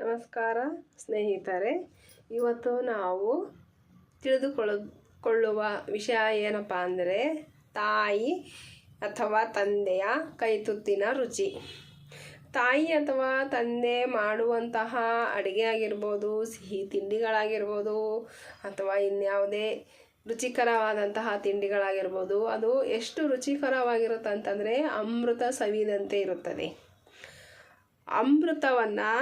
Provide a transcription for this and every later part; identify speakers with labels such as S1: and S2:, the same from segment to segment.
S1: ನಮಸ್ಕಾರ, ಸ್ನೇಹಿತರೆ. ಇವತ್ತು ನಾವು ತಿಳಿದುಕೊಳ್ಳ ವಿಷಯ ಏನಪ್ಪ ಅಂದರೆ ತಾಯಿ ಅಥವಾ ತಂದೆಯ ಕೈತುತ್ತಿನ ರುಚಿ. ತಾಯಿ ಅಥವಾ ತಂದೆ ಮಾಡುವಂತಹ ಅಡುಗೆ ಆಗಿರ್ಬೋದು, ಸಿಹಿ ತಿಂಡಿಗಳಾಗಿರ್ಬೋದು, ಅಥವಾ ಇನ್ಯಾವುದೇ ರುಚಿಕರವಾದಂತಹ ತಿಂಡಿಗಳಾಗಿರ್ಬೋದು, ಅದು ಎಷ್ಟು ರುಚಿಕರವಾಗಿರುತ್ತೆ ಅಂತಂದರೆ ಅಮೃತ ಸವಿದಂತೆ ಇರುತ್ತದೆ. ಅಮೃತವನ್ನು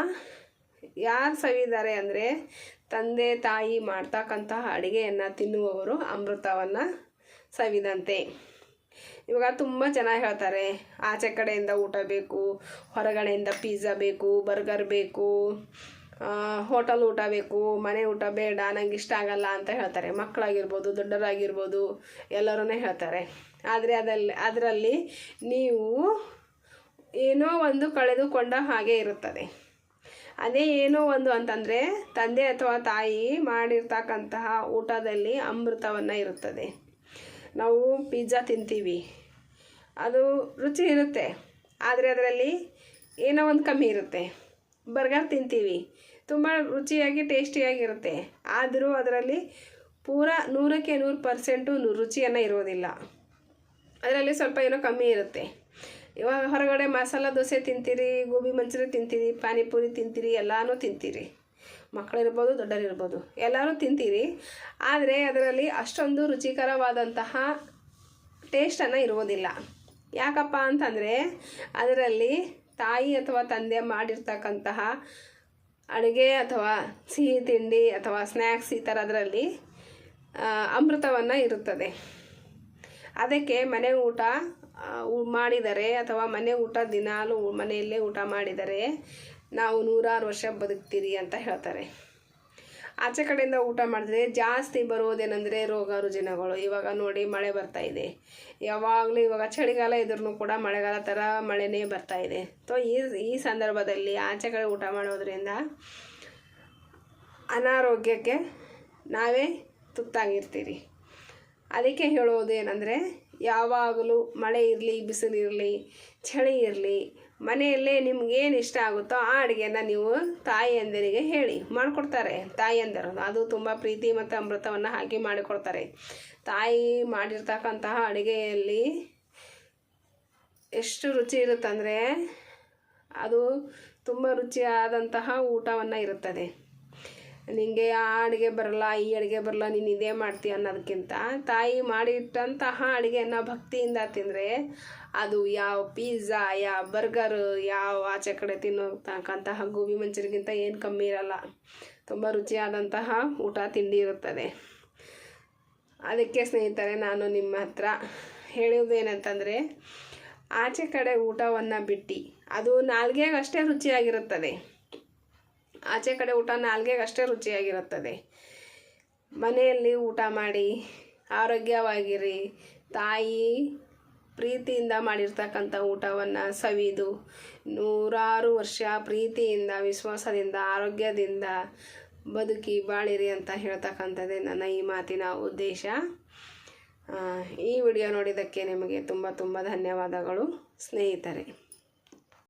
S1: ಯಾರು ಸವಿದ್ದಾರೆ ಅಂದರೆ ತಂದೆ ತಾಯಿ ಮಾಡ್ತಕ್ಕಂತಹ ಅಡುಗೆಯನ್ನು ತಿನ್ನುವವರು ಅಮೃತವನ್ನು ಸವಿದಂತೆ. ಇವಾಗ ತುಂಬ ಜನ ಹೇಳ್ತಾರೆ, ಆಚೆ ಕಡೆಯಿಂದ ಊಟ ಬೇಕು, ಹೊರಗಡೆಯಿಂದ ಪಿಜ್ಜಾ ಬೇಕು ಬರ್ಗರ್ ಬೇಕು ಹೋಟೆಲ್ ಊಟ ಬೇಕು, ಮನೆ ಊಟ ಬೇಡ, ನಂಗೆ ಇಷ್ಟ ಆಗಲ್ಲ ಅಂತ ಹೇಳ್ತಾರೆ. ಮಕ್ಕಳಾಗಿರ್ಬೋದು ದೊಡ್ಡರಾಗಿರ್ಬೋದು ಎಲ್ಲರೂ ಹೇಳ್ತಾರೆ. ಆದರೆ ಅದಲ್ಲಿ ಅದರಲ್ಲಿ ನೀವು ಏನೋ ಒಂದು ಕಳೆದುಕೊಂಡ ಹಾಗೆ ಇರುತ್ತದೆ. ಅದೇ ಏನೋ ಒಂದು ಅಂತಂದರೆ ತಂದೆ ಅಥವಾ ತಾಯಿ ಮಾಡಿರ್ತಕ್ಕಂತಹ ಊಟದಲ್ಲಿ ಅಮೃತವನ್ನು ಇರುತ್ತದೆ. ನಾವು ಪಿಜ್ಜಾ ತಿಂತೀವಿ. ಅದು ರುಚಿ ಇರುತ್ತೆ. ಆದರೆ ಅದರಲ್ಲಿ ಏನೋ ಒಂದು ಕಮ್ಮಿ ಇರುತ್ತೆ. ಬರ್ಗರ್ ತಿಂತೀವಿ. ತುಂಬ ರುಚಿಯಾಗಿ ಟೇಸ್ಟಿಯಾಗಿರುತ್ತೆ ಆದರೂ ಅದರಲ್ಲಿ ಪೂರ ನೂರಕ್ಕೆ ನೂರು ಪರ್ಸೆಂಟು ರುಚಿಯನ್ನು ಇರೋದಿಲ್ಲ. ಅದರಲ್ಲಿ ಸ್ವಲ್ಪ ಏನೋ ಕಮ್ಮಿ ಇರುತ್ತೆ. ಇವಾಗ ಹೊರಗಡೆ ಮಸಾಲ ದೋಸೆ ತಿಂತೀರಿ, ಗೋಬಿ ಮಂಚೂರಿ ತಿಂತೀರಿ, ಪಾನಿಪುರಿ ತಿಂತೀರಿ, ಎಲ್ಲನೂ ತಿಂತೀರಿ. ಮಕ್ಕಳಿರ್ಬೋದು, ದೊಡ್ಡರಿರ್ಬೋದು ಎಲ್ಲರೂ ತಿಂತೀರಿ. ಆದರೆ ಅದರಲ್ಲಿ ಅಷ್ಟೊಂದು ರುಚಿಕರವಾದಂತಹ ಟೇಸ್ಟನ್ನು ಇರುವುದಿಲ್ಲ. ಯಾಕಪ್ಪ ಅಂತಂದರೆ ಅದರಲ್ಲಿ ತಾಯಿ ಅಥವಾ ತಂದೆ ಮಾಡಿರ್ತಕ್ಕಂತಹ ಅಡುಗೆ ಅಥವಾ ಸಿಹಿ ತಿಂಡಿ ಅಥವಾ ಸ್ನ್ಯಾಕ್ಸ್ ಈ ಥರದ್ರಲ್ಲಿ ಅಮೃತವನ್ನು ಇರುತ್ತದೆ. ಅದಕ್ಕೆ ಮನೆ ಊಟ ಮಾಡಿದರೆ ಅಥವಾ ಮನೆ ಊಟ ದಿನಾಲು ಮನೆಯಲ್ಲೇ ಊಟ ಮಾಡಿದರೆ ನಾವು ನೂರಾರು ವರ್ಷ ಬದುಕ್ತೀರಿ ಅಂತ ಹೇಳ್ತಾರೆ. ಆಚೆ ಕಡೆಯಿಂದ ಊಟ ಮಾಡಿದ್ರೆ ಜಾಸ್ತಿ ಬರುವುದೇನೆಂದರೆ ರೋಗ ರುಜಿನಗಳು ಇವಾಗ ನೋಡಿ ಮಳೆ ಬರ್ತಾ ಇದೆ. ಯಾವಾಗಲೂ ಇವಾಗ ಚಳಿಗಾಲ ಇದ್ರೂ ಕೂಡ ಮಳೆಗಾಲ ಥರ ಮಳೆನೇ ಬರ್ತಾ ಇದೆ. ಸೊ ಈ ಈ ಸಂದರ್ಭದಲ್ಲಿ ಆಚೆ ಕಡೆ ಊಟ ಮಾಡೋದ್ರಿಂದ ಅನಾರೋಗ್ಯಕ್ಕೆ ನಾವೇ ತುತ್ತಾಗಿರ್ತೀರಿ. ಅದಕ್ಕೆ ಹೇಳೋದು ಏನಂದರೆ ಯಾವಾಗಲೂ ಮಳೆ ಇರಲಿ, ಬಿಸಿಲು ಇರಲಿ, ಚಳಿ ಇರಲಿ, ಮನೆಯಲ್ಲೇ ನಿಮ್ಗೇನು ಇಷ್ಟ ಆಗುತ್ತೋ ಆ ಅಡುಗೆನ ನೀವು ತಾಯಿಯಂದಿರಿಗೆ ಹೇಳಿ ಮಾಡಿಕೊಡ್ತಾರೆ. ತಾಯಿಯಂದರು, ಅದು ತುಂಬ ಪ್ರೀತಿ ಮತ್ತು ಅಮೃತವನ್ನು ಹಾಕಿ ಮಾಡಿಕೊಡ್ತಾರೆ. ತಾಯಿ ಮಾಡಿರ್ತಕ್ಕಂತಹ ಅಡುಗೆಯಲ್ಲಿ ಎಷ್ಟು ರುಚಿ ಇರುತ್ತಂದರೆ ಅದು ತುಂಬ ರುಚಿಯಾದಂತಹ ಊಟವನ್ನು ಇರುತ್ತದೆ. ನಿನಗೆ ಆ ಅಡುಗೆ ಬರಲ್ಲ, ಈ ಅಡುಗೆ ಬರಲ್ಲ, ನೀನು ಇದೇ ಮಾಡ್ತೀಯ ಅನ್ನೋದಕ್ಕಿಂತ ತಾಯಿ ಮಾಡಿಟ್ಟಂತಹ ಅಡುಗೆಯನ್ನು ಭಕ್ತಿಯಿಂದ ತಿಂದರೆ ಅದು ಯಾವ ಪಿಜ್ಜಾ ಯಾವ ಬರ್ಗರ್ ಯಾವ ಆಚೆ ಕಡೆ ತಿನ್ನೋತಕ್ಕಂತಹ ಗೋಬಿ ಮಂಚೂರಿಗಿಂತ ಏನು ಕಮ್ಮಿ ಇರಲ್ಲ. ತುಂಬ ರುಚಿಯಾದಂತಹ ಊಟ, ತಿಂಡಿ ಇರುತ್ತದೆ. ಅದಕ್ಕೆ ಸ್ನೇಹಿತರೆ, ನಾನು ನಿಮ್ಮ ಹತ್ರ ಹೇಳುವುದೇನಂತಂದರೆ, ಆಚೆ ಕಡೆ ಊಟವನ್ನು ಬಿಟ್ಟು, ಅದು ನಾಲ್ಗೆಗಷ್ಟೇ ರುಚಿಯಾಗಿರುತ್ತದೆ. ಆಚೆ ಕಡೆ ಊಟ ನಾಲ್ಗೆಗೆ ಅಷ್ಟೇ ರುಚಿಯಾಗಿರುತ್ತದೆ. ಮನೆಯಲ್ಲಿ ಊಟ ಮಾಡಿ, ಆರೋಗ್ಯವಾಗಿರಿ. ತಾಯಿ ಪ್ರೀತಿಯಿಂದ ಮಾಡಿರ್ತಕ್ಕಂಥ ಊಟವನ್ನು ಸವಿದು, ನೂರಾರು ವರ್ಷ ಪ್ರೀತಿಯಿಂದ, ವಿಶ್ವಾಸದಿಂದ, ಆರೋಗ್ಯದಿಂದ ಬದುಕಿ ಬಾಳಿರಿ ಅಂತ ಹೇಳ್ತಕ್ಕಂಥದ್ದೇ ನನ್ನ ಈ ಮಾತಿನ ಉದ್ದೇಶ. ಈ ವಿಡಿಯೋ ನೋಡಿದ್ದಕ್ಕೆ ನಿಮಗೆ ತುಂಬ ತುಂಬ ಧನ್ಯವಾದಗಳು. ಸ್ನೇಹಿತರೆ.